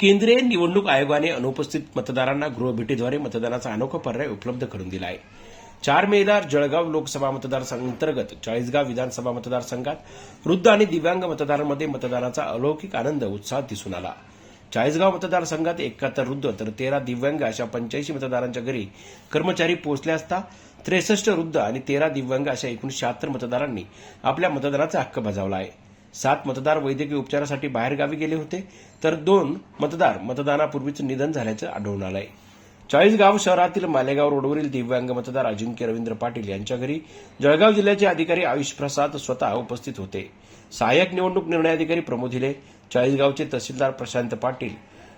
केंद्रीय निवडणूक आयोगाने अनुपस्थित मतदारांना गृहभेटीद्वारे मतदानाचा अनोखा पर्याय उपलब्ध करून दिला आहे. चार मेदार जळगाव लोकसभा मतदारसंघांतर्गत चाळीसगाव विधानसभा मतदारसंघात वृद्ध आणि दिव्यांग मतदारांमध्ये मतदानाचा अलौकिक आनंद उत्साह दिसून आला. चाळीसगाव मतदारसंघात एकाहत्तर वृद्ध तर तेरा दिव्यांग अशा पंच्याऐंशी मतदारांच्या घरी कर्मचारी पोहोचले असता त्रेसष्ट वृद्ध आणि तेरा दिव्यांग अशा एकूण शहात्तर मतदारांनी आपल्या मतदानाचा हक्क बजावला आहे. सात मतदार वैद्यकीय उपचारासाठी बाहेरगावी गेले होते तर दोन मतदार मतदानापूर्वीच निधन झाल्याचं आढळून आलं आहे चाळीसगाव शहरातील मालेगाव रोडवरील दिव्यांग मतदार अजिंक्य रवींद्र पाटील यांच्या घरी जळगाव जिल्ह्याचे अधिकारी आयुष प्रसाद स्वतः उपस्थित होते. सहाय्यक निवडणूक निर्णय अधिकारी प्रमोद हिले चाळीसगावचे तहसीलदार प्रशांत पाटील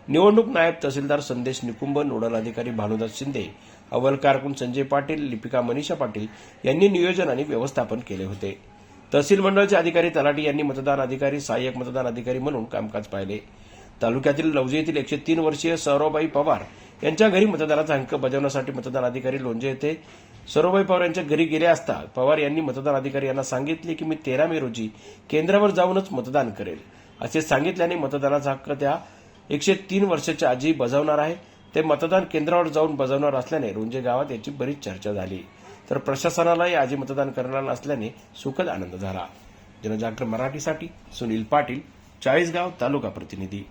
निवडणूक नायब तहसीलदार संदेश निकुंभ नोडल अधिकारी भानुदास शिंदे अव्वल कारकून संजय पाटील लिपिका मनीषा पाटील यांनी नियोजन आणि व्यवस्थापन केले होते. तहसील मंडळाचे अधिकारी तलाठी यांनी मतदान अधिकारी सहाय्यक मतदान अधिकारी म्हणून कामकाज पाहिले. तालुक्यातील लवजे येथील एकशे तीन वर्षीय सौरवबाई पवार यांच्या घरी मतदानाचा हक्क बजावण्यासाठी मतदान अधिकारी लोंजे येथे. सौरवबाई पवार यांच्या घरी गेले असता पवार यांनी मतदान अधिकारी यांना सांगितले की मी तेरा मे रोजी केंद्रावर जाऊनच मतदान करेल. असे सांगितल्याने मतदानाचा हक्क त्या एकशे तीन वर्षाच्या आजी बजावणार आहे. ते मतदान केंद्रावर जाऊन बजावणार असल्याने रुंजे गावात याची बरीच चर्चा झाली. तर प्रशासनालाही आजी मतदान करणार नसल्याने सुखद आनंद झाला. जनजागरण मराठीसाठी सुनील पाटील चाळीसगाव तालुका प्रतिनिधी.